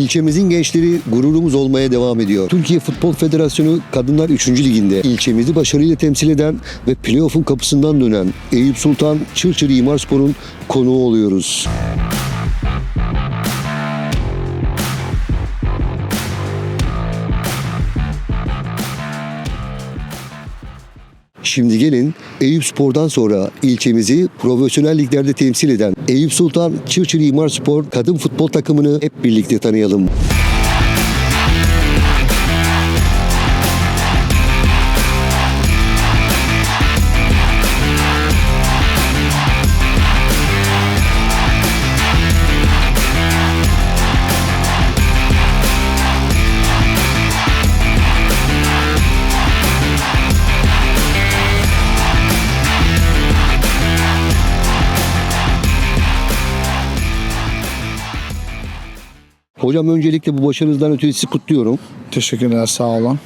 İlçemizin gençleri gururumuz olmaya devam ediyor. Türkiye Futbol Federasyonu Kadınlar 3. Ligi'nde ilçemizi başarıyla temsil eden ve playoff'un kapısından dönen Eyüp Sultan Çırçır İmar Spor'un konuğu oluyoruz. Şimdi gelin Eyüp Spor'dan sonra ilçemizi profesyonel liglerde temsil eden Eyüp Sultan Çırçır İmar Spor kadın futbol takımını hep birlikte tanıyalım. Hocam öncelikle bu başarınızdan ötürü sizi kutluyorum. Teşekkürler sağ olun.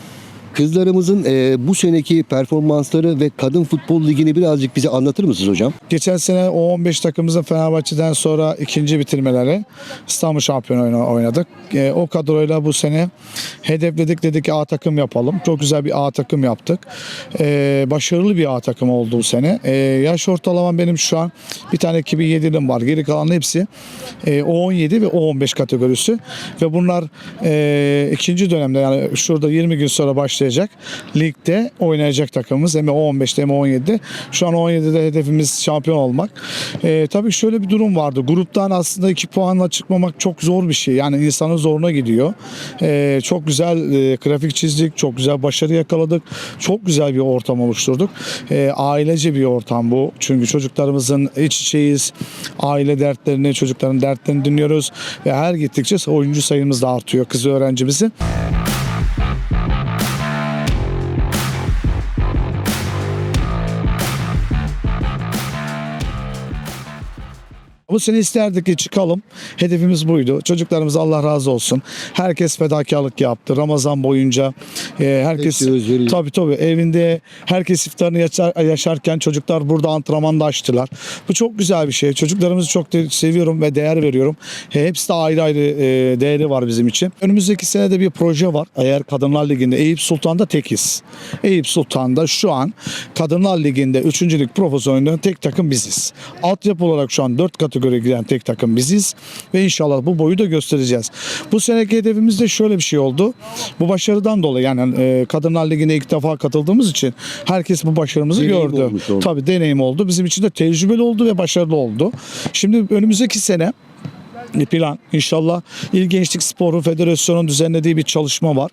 Kızlarımızın e, bu seneki performansları ve kadın futbol ligini birazcık bize anlatır mısınız hocam? Geçen sene o 15 takımımızın Fenerbahçe'den sonra ikinci bitirmeleri İstanbul şampiyonu oyna- oynadık. E, o kadroyla bu sene hedefledik dedik ki A takım yapalım. Çok güzel bir A takım yaptık. E, başarılı bir A takım oldu bu sene. E, yaş ortalamam benim şu an bir tane 2007'lim var. Geri kalan hepsi e, O17 ve O15 kategorisi ve bunlar e, ikinci dönemde yani şurada 20 gün sonra başlayacak ligde oynayacak takımımız hem O15'te hem O17'de. Şu an O17'de hedefimiz şampiyon olmak. E, tabii şöyle bir durum vardı. Gruptan aslında 2 puanla çıkmamak çok zor bir şey. Yani insanın zoruna gidiyor. E, çok güzel e, grafik çizdik. Çok güzel başarı yakaladık. Çok güzel bir ortam oluşturduk. E, ailece bir ortam bu. Çünkü çocuklarımızın iç içeyiz. Aile dertlerini, çocukların dertlerini dinliyoruz. Ve her gittikçe oyuncu sayımız da artıyor kız öğrencimizin. Bu sene isterdik ki çıkalım. Hedefimiz buydu. Çocuklarımız Allah razı olsun. Herkes fedakarlık yaptı. Ramazan boyunca e, herkes Hepsi tabii tabii evinde herkes iftarını yaşar, yaşarken çocuklar burada antrenmanda açtılar. Bu çok güzel bir şey. Çocuklarımızı çok da seviyorum ve değer veriyorum. E, hepsi de ayrı ayrı e, değeri var bizim için. Önümüzdeki sene de bir proje var. Eğer Kadınlar Ligi'nde Eyüp Sultan'da tekiz. Eyüp Sultan'da şu an Kadınlar Ligi'nde 3. lig profesyonelinde tek takım biziz. Altyapı olarak şu an 4 kategoriye giren tek takım biziz ve inşallah bu boyu da göstereceğiz. Bu seneki hedefimiz de şöyle bir şey oldu. Bu başarıdan dolayı yani e, Kadınlar Ligi'ne ilk defa katıldığımız için herkes bu başarımızı Deneyim gördü. olmuş oldu. Tabii deneyim oldu. Bizim için de tecrübeli oldu ve başarılı oldu. Şimdi önümüzdeki sene plan. İnşallah İl Gençlik Sporu Federasyonu'nun düzenlediği bir çalışma var.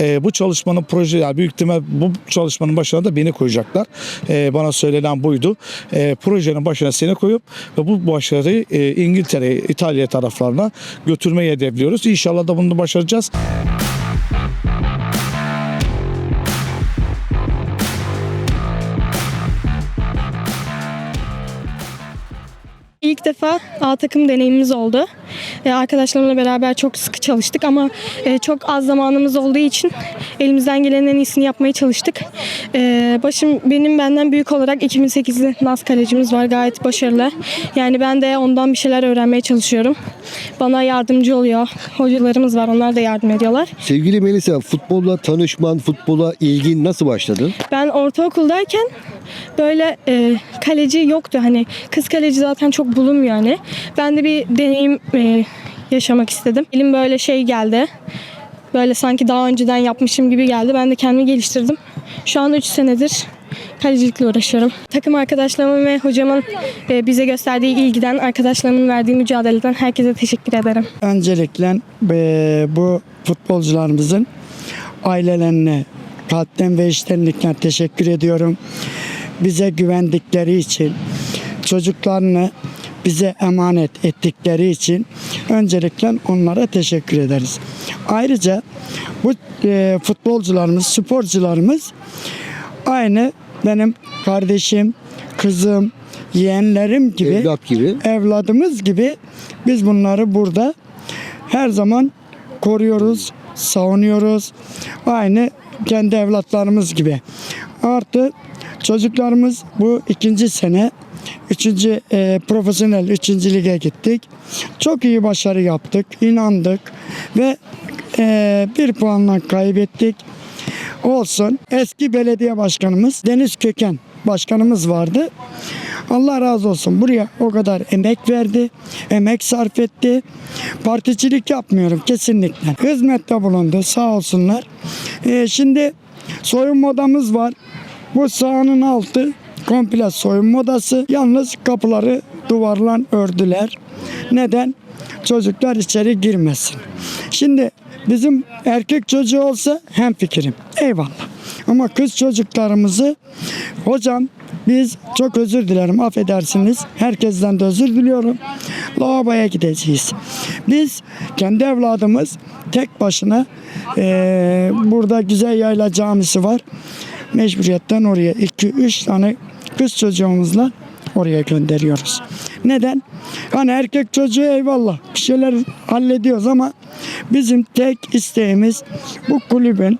Ee, bu çalışmanın proje, yani büyük ihtimal bu çalışmanın başına da beni koyacaklar. Ee, bana söylenen buydu. Ee, projenin başına seni koyup ve bu başarıyı e, İngiltere, İtalya taraflarına götürmeyi hedefliyoruz. İnşallah da bunu başaracağız. Defa A takım deneyimimiz oldu. E, arkadaşlarımla beraber çok sıkı çalıştık ama e, çok az zamanımız olduğu için elimizden gelenin en iyisini yapmaya çalıştık. E, başım benim benden büyük olarak 2008'li Naz kalecimiz var gayet başarılı. Yani ben de ondan bir şeyler öğrenmeye çalışıyorum. Bana yardımcı oluyor. Hocalarımız var onlar da yardım ediyorlar. Sevgili Melisa futbolla tanışman, futbola ilgin nasıl başladı? Ben ortaokuldayken böyle e, kaleci yoktu. Hani kız kaleci zaten çok bulunmuyor hani. Ben de bir deneyim e, yaşamak istedim. Elim böyle şey geldi. Böyle sanki daha önceden yapmışım gibi geldi. Ben de kendimi geliştirdim. Şu an 3 senedir kalecilikle uğraşıyorum. Takım arkadaşlarımın ve hocamın e, bize gösterdiği ilgiden, arkadaşlarımın verdiği mücadeleden herkese teşekkür ederim. Öncelikle e, bu futbolcularımızın ailelerine kalpten ve içtenlikle teşekkür ediyorum. Bize güvendikleri için, çocuklarını bize emanet ettikleri için öncelikle onlara teşekkür ederiz. Ayrıca bu e, futbolcularımız, sporcularımız aynı benim kardeşim, kızım, yeğenlerim gibi Evlat gibi. evladımız gibi biz bunları burada her zaman koruyoruz, savunuyoruz. Aynı kendi evlatlarımız gibi. Artı çocuklarımız bu ikinci sene Üçüncü e, profesyonel üçüncü lige gittik. Çok iyi başarı yaptık, inandık ve e, bir puanla kaybettik. Olsun. Eski belediye başkanımız Deniz Köken başkanımız vardı. Allah razı olsun. Buraya o kadar emek verdi, emek sarf etti. Particilik yapmıyorum kesinlikle. Hizmette bulundu sağ olsunlar. Ee, şimdi soyunma odamız var. Bu sahanın altı komple soyunma odası. Yalnız kapıları duvarla ördüler. Neden? Çocuklar içeri girmesin. Şimdi bizim erkek çocuğu olsa hem fikrim. Eyvallah. Ama kız çocuklarımızı hocam biz çok özür dilerim affedersiniz. Herkesten de özür diliyorum. Lavaboya gideceğiz. Biz kendi evladımız tek başına eee, burada güzel yayla camisi var. Mecburiyetten oraya 2-3 tane kız çocuğumuzla oraya gönderiyoruz. Neden? Hani erkek çocuğu eyvallah bir şeyler hallediyoruz ama bizim tek isteğimiz bu kulübün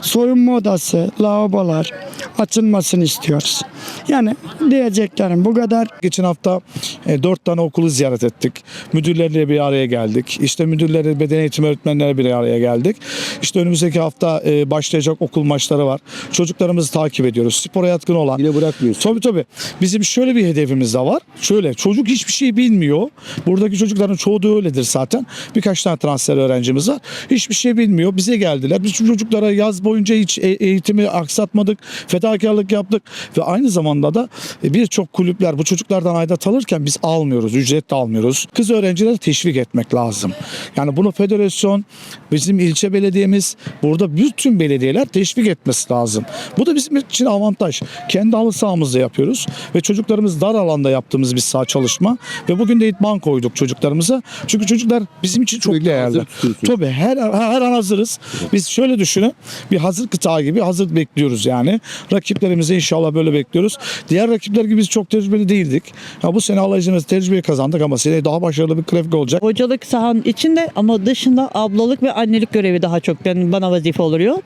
soyunma odası, lavabolar açılmasını istiyoruz. Yani diyeceklerim bu kadar. Geçen hafta e, dört tane okulu ziyaret ettik. Müdürlerle bir araya geldik. İşte müdürleri, beden eğitimi öğretmenleri bir araya geldik. İşte önümüzdeki hafta e, başlayacak okul maçları var. Çocuklarımızı takip ediyoruz. Spora yatkın olan. Yine bırakmıyorsun. Tabii tabii. Bizim şöyle bir hedefimiz de var. Şöyle çocuk hiçbir şey bilmiyor. Buradaki çocukların çoğu da öyledir zaten. Birkaç tane transfer öğrencimiz var. Hiçbir şey bilmiyor. Bize geldiler. Biz çocuklara yaz boyunca hiç e- eğitimi aksatmadık. Fedakarlık yaptık. Ve aynı zamanda da e, birçok kulüpler bu çocuklardan aidat alırken biz almıyoruz. Ücret de almıyoruz. Kız öğrencileri teşvik etmek lazım. Yani bunu federasyon, bizim ilçe belediyemiz, burada bütün belediyeler teşvik etmesi lazım. Bu da bizim için avantaj. Kendi halı sahamızda yapıyoruz ve çocuklarımız dar alanda yaptığımız bir saha çalışma ve bugün de idman koyduk çocuklarımıza. Çünkü çocuklar bizim için çok değerli. Tabii her, her an hazırız. Biz şöyle düşünün bir hazır kıta gibi hazır bekliyoruz yani. Rakiplerimizi inşallah böyle bekliyoruz. Diğer rakipler gibi biz çok tecrübeli değildik. Ya bu sene Allah izin tecrübeyi kazandık ama seneye daha başarılı bir grafik olacak. Hocalık sahanın içinde ama dışında ablalık ve annelik görevi daha çok ben, bana vazife oluyor.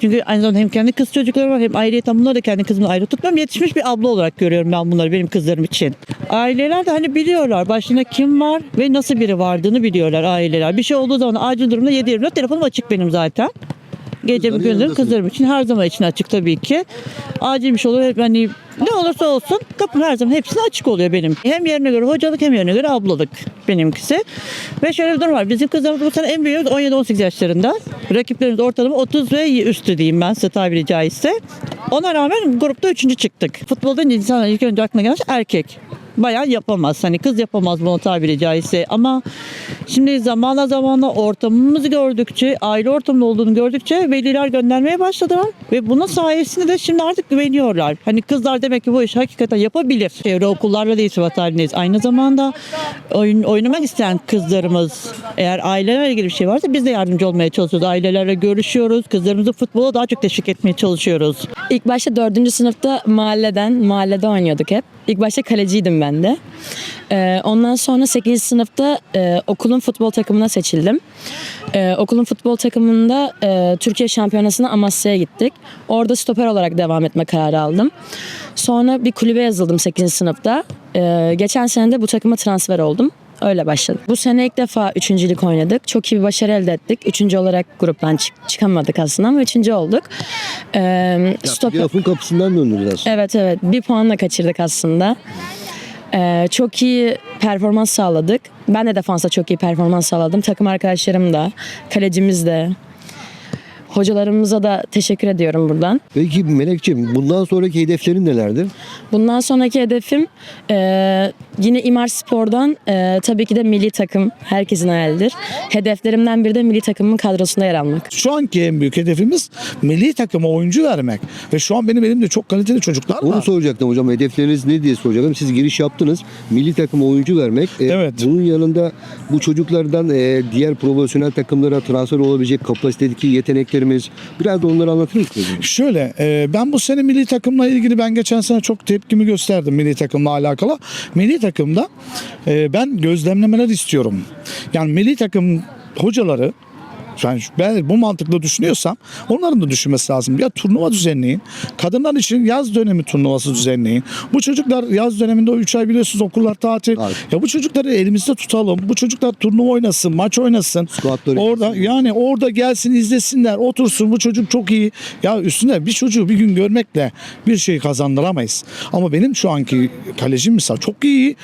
Çünkü aynı zamanda hem kendi kız çocukları var hem ayrıyeten bunları da kendi kızımla ayrı tutmuyorum. Yetişmiş bir abla olarak görüyorum ben bunları benim kızlarım için. Aileler de hani biliyorlar başında kim var ve nasıl biri vardığını biliyorlar aileler. Bir şey olduğu zaman acil durumda 7-24 telefonum açık benim zaten. Gece gündüz yanındasın. kızlarım için her zaman için açık tabii ki. Acil bir şey olur hep hani ne olursa olsun kapım her zaman hepsine açık oluyor benim. Hem yerine göre hocalık hem yerine göre ablalık benimkisi. Ve şöyle bir durum var. Bizim kızlarımız bu sene en büyüğümüz 17-18 yaşlarında. Rakiplerimiz ortalama 30 ve üstü diyeyim ben size tabiri caizse. Ona rağmen grupta üçüncü çıktık. Futbolda insanlar ilk önce aklına gelen erkek. Bayağı yapamaz. Hani kız yapamaz bunu tabiri caizse. Ama şimdi zamana zamana ortamımızı gördükçe, aile ortamında olduğunu gördükçe veliler göndermeye başladılar. Ve bunun sayesinde de şimdi artık güveniyorlar. Hani kızlar demek ki bu işi hakikaten yapabilir. Çevre okullarla da irtibat halindeyiz. Aynı zamanda oyun, oynamak isteyen kızlarımız eğer ailelerle ilgili bir şey varsa biz de yardımcı olmaya çalışıyoruz. Ailelerle görüşüyoruz. Kızlarımızı futbola daha çok teşvik etmeye çalışıyoruz. İlk başta dördüncü sınıfta mahalleden, mahallede oynuyorduk hep. İlk başta kaleciydim ben de. Ee, ondan sonra 8. sınıfta e, okulun futbol takımına seçildim. Ee, okulun futbol takımında e, Türkiye Şampiyonası'na Amasya'ya gittik. Orada stoper olarak devam etme kararı aldım. Sonra bir kulübe yazıldım 8. sınıfta. Ee, geçen sene de bu takıma transfer oldum. Öyle başladık. Bu sene ilk defa üçüncülük oynadık. Çok iyi bir başarı elde ettik. Üçüncü olarak gruptan çık- çıkamadık aslında ama üçüncü olduk. Ee, stoper- Lafın kapısından döndünüz aslında. Evet evet bir puanla kaçırdık aslında. Ee, çok iyi performans sağladık. Ben de defansa çok iyi performans sağladım. Takım arkadaşlarım da, kalecimiz de. Hocalarımıza da teşekkür ediyorum buradan. Peki Melekciğim bundan sonraki hedeflerin nelerdir? Bundan sonraki hedefim e, yine İmar Spor'dan e, tabii ki de milli takım herkesin hayalidir. Hedeflerimden biri de milli takımın kadrosunda yer almak. Şu anki en büyük hedefimiz milli takıma oyuncu vermek. Ve şu an benim elimde çok kaliteli çocuklar Onu var. soracaktım hocam. Hedefleriniz ne diye soracaktım. Siz giriş yaptınız. Milli takıma oyuncu vermek. E, Evet. Bunun yanında bu çocuklardan e, diğer profesyonel takımlara transfer olabilecek kapasitedeki yeteneklerimiz. Biraz da onları anlatır mısınız? Şöyle e, ben bu sene milli takımla ilgili ben geçen sene çok tepkimi gösterdim milli takımla alakalı. Milli takımda e, ben gözlemlemeler istiyorum. Yani milli takım hocaları Yani ben bu mantıkla düşünüyorsam onların da düşünmesi lazım. Ya turnuva düzenleyin. Kadınlar için yaz dönemi turnuvası düzenleyin. Bu çocuklar yaz döneminde o 3 ay biliyorsunuz okullar tatil. Evet. Ya bu çocukları elimizde tutalım. Bu çocuklar turnuva oynasın, maç oynasın. Squatları Orada yani orada gelsin izlesinler, otursun. Bu çocuk çok iyi. Ya üstüne bir çocuğu bir gün görmekle bir şey kazandıramayız. Ama benim şu anki kalecim mesela çok iyi.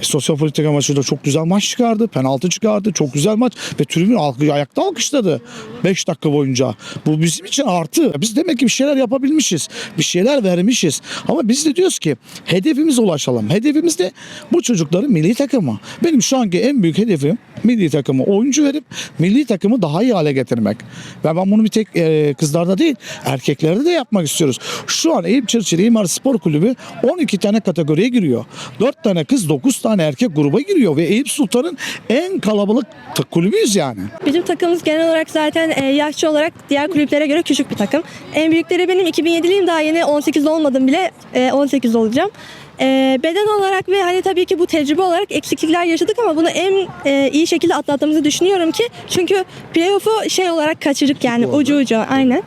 Sosyopolitika maçında çok güzel maç çıkardı. Penaltı çıkardı. Çok güzel maç. Ve tribün alkı, ayakta alkışladı. 5 dakika boyunca. Bu bizim için artı. Biz demek ki bir şeyler yapabilmişiz. Bir şeyler vermişiz. Ama biz de diyoruz ki hedefimize ulaşalım. Hedefimiz de bu çocukların milli takımı. Benim şu anki en büyük hedefim milli takımı oyuncu verip milli takımı daha iyi hale getirmek. Ve ben bunu bir tek e, kızlarda değil erkeklerde de yapmak istiyoruz. Şu an Eyüp Çırçır İmar Spor Kulübü 12 tane kategoriye giriyor. 4 tane kız 9 tane erkek gruba giriyor ve Eyüp Sultan'ın en kalabalık kulübüyüz yani. Bizim takımımız genel olarak zaten e, yaşça olarak diğer kulüplere göre küçük bir takım. En büyükleri benim 2007'liyim daha yeni 18 olmadım bile e, 18 olacağım. E, beden olarak ve hani tabii ki bu tecrübe olarak eksiklikler yaşadık ama bunu en e, iyi şekilde atlattığımızı düşünüyorum ki çünkü playoff'u şey olarak kaçırdık yani ucu ucu aynen.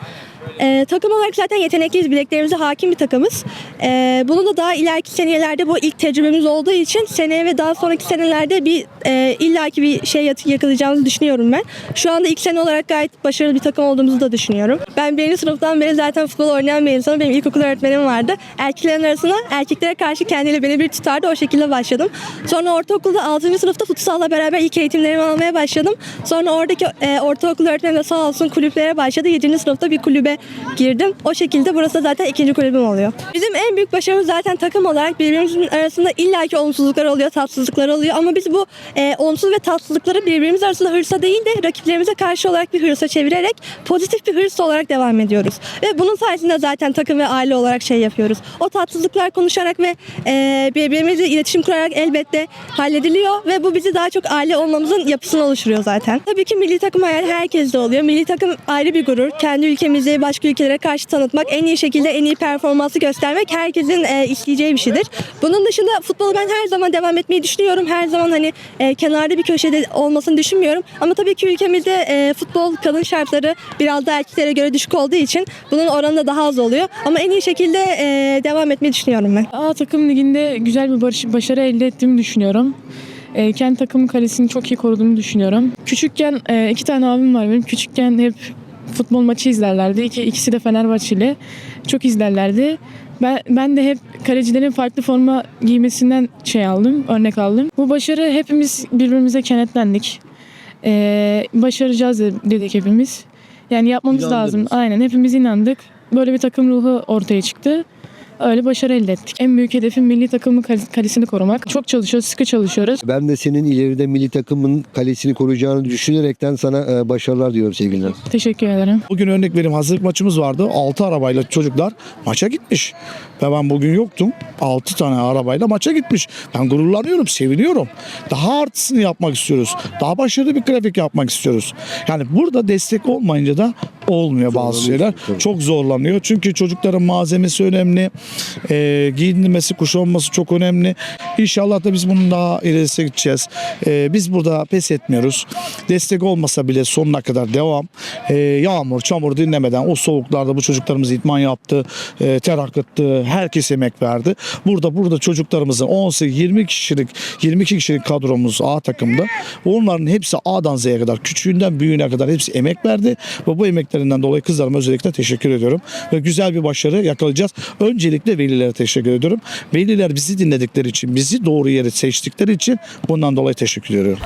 E, takım olarak zaten yetenekliyiz, bileklerimize hakim bir takımız. E, bunu da daha ileriki senelerde bu ilk tecrübemiz olduğu için seneye ve daha sonraki senelerde bir e, illaki bir şey yakalayacağımızı düşünüyorum ben. Şu anda ilk sene olarak gayet başarılı bir takım olduğumuzu da düşünüyorum. Ben birinci sınıftan beri zaten futbol oynayan bir insanım. Benim ilkokul öğretmenim vardı. Erkeklerin arasına erkeklere karşı kendiyle beni bir tutardı. O şekilde başladım. Sonra ortaokulda 6. sınıfta futsalla beraber ilk eğitimlerimi almaya başladım. Sonra oradaki e, ortaokul öğretmenim de sağ olsun kulüplere başladı. 7. sınıfta bir kulübe girdim. O şekilde burası zaten ikinci kulübüm oluyor. Bizim en büyük başarımız zaten takım olarak birbirimizin arasında illaki olumsuzluklar oluyor, tatsızlıklar oluyor. Ama biz bu e, olumsuz ve tatsızlıkları birbirimiz arasında hırsa değil de rakiplerimize karşı olarak bir hırsa çevirerek pozitif bir hırs olarak devam ediyoruz. Ve bunun sayesinde zaten takım ve aile olarak şey yapıyoruz. O tatsızlıklar konuşarak ve e, birbirimizle iletişim kurarak elbette hallediliyor ve bu bizi daha çok aile olmamızın yapısını oluşturuyor zaten. Tabii ki milli takım hayali herkeste oluyor. Milli takım ayrı bir gurur. Kendi ülkemizi başka ülkelere karşı tanıtmak, en iyi şekilde en iyi performansı göstermek herkesin e, isteyeceği bir şeydir. Bunun dışında futbolu ben her zaman devam etmeyi düşünüyorum. Her zaman hani e, kenarda bir köşede olmasını düşünmüyorum. Ama tabii ki ülkemizde e, futbol kadın şartları biraz da erkeklere göre düşük olduğu için bunun oranı da daha az oluyor. Ama en iyi şekilde e, devam etmeyi düşünüyorum ben. A takım liginde güzel bir barış, başarı elde ettiğimi düşünüyorum. E, kendi takımın kalesini çok iyi koruduğumu düşünüyorum. Küçükken e, iki tane abim var benim. Küçükken hep futbol maçı izlerlerdi. İki, ikisi de Fenerbahçeli. Çok izlerlerdi. Ben, ben de hep kalecilerin farklı forma giymesinden şey aldım, örnek aldım. Bu başarı hepimiz birbirimize kenetlendik. E, başaracağız de- dedik hepimiz. Yani yapmamız İnandınız. lazım. Aynen hepimiz inandık. Böyle bir takım ruhu ortaya çıktı. Öyle başarı elde ettik. En büyük hedefim milli takımın kal- kalesini korumak. Çok çalışıyoruz, sıkı çalışıyoruz. Ben de senin ileride milli takımın kalesini koruyacağını düşünerekten sana e, başarılar diyorum sevgili. Teşekkür ederim. Bugün örnek vereyim hazırlık maçımız vardı. 6 arabayla çocuklar maça gitmiş. Ve ben bugün yoktum. 6 tane arabayla maça gitmiş. Ben gururlanıyorum, seviniyorum. Daha artısını yapmak istiyoruz. Daha başarılı bir grafik yapmak istiyoruz. Yani burada destek olmayınca da olmuyor bazı şeyler. Çok zorlanıyor. Çünkü çocukların malzemesi önemli. E, giyinmesi, kuşanması çok önemli. İnşallah da biz bunun daha ilerisine gideceğiz. E, biz burada pes etmiyoruz. Destek olmasa bile sonuna kadar devam. E, yağmur, çamur dinlemeden o soğuklarda bu çocuklarımız idman yaptı, e, ter akıttı, herkes emek verdi. Burada burada çocuklarımızın 18-20 kişilik 22 kişilik kadromuz A takımda. Onların hepsi A'dan Z'ye kadar, küçüğünden büyüğüne kadar hepsi emek verdi ve bu emeklerinden dolayı kızlarıma özellikle teşekkür ediyorum. Ve güzel bir başarı yakalayacağız. Öncelikle velilere teşekkür ediyorum. Veliler bizi dinledikleri için, bizi doğru yere seçtikleri için bundan dolayı teşekkür ediyorum.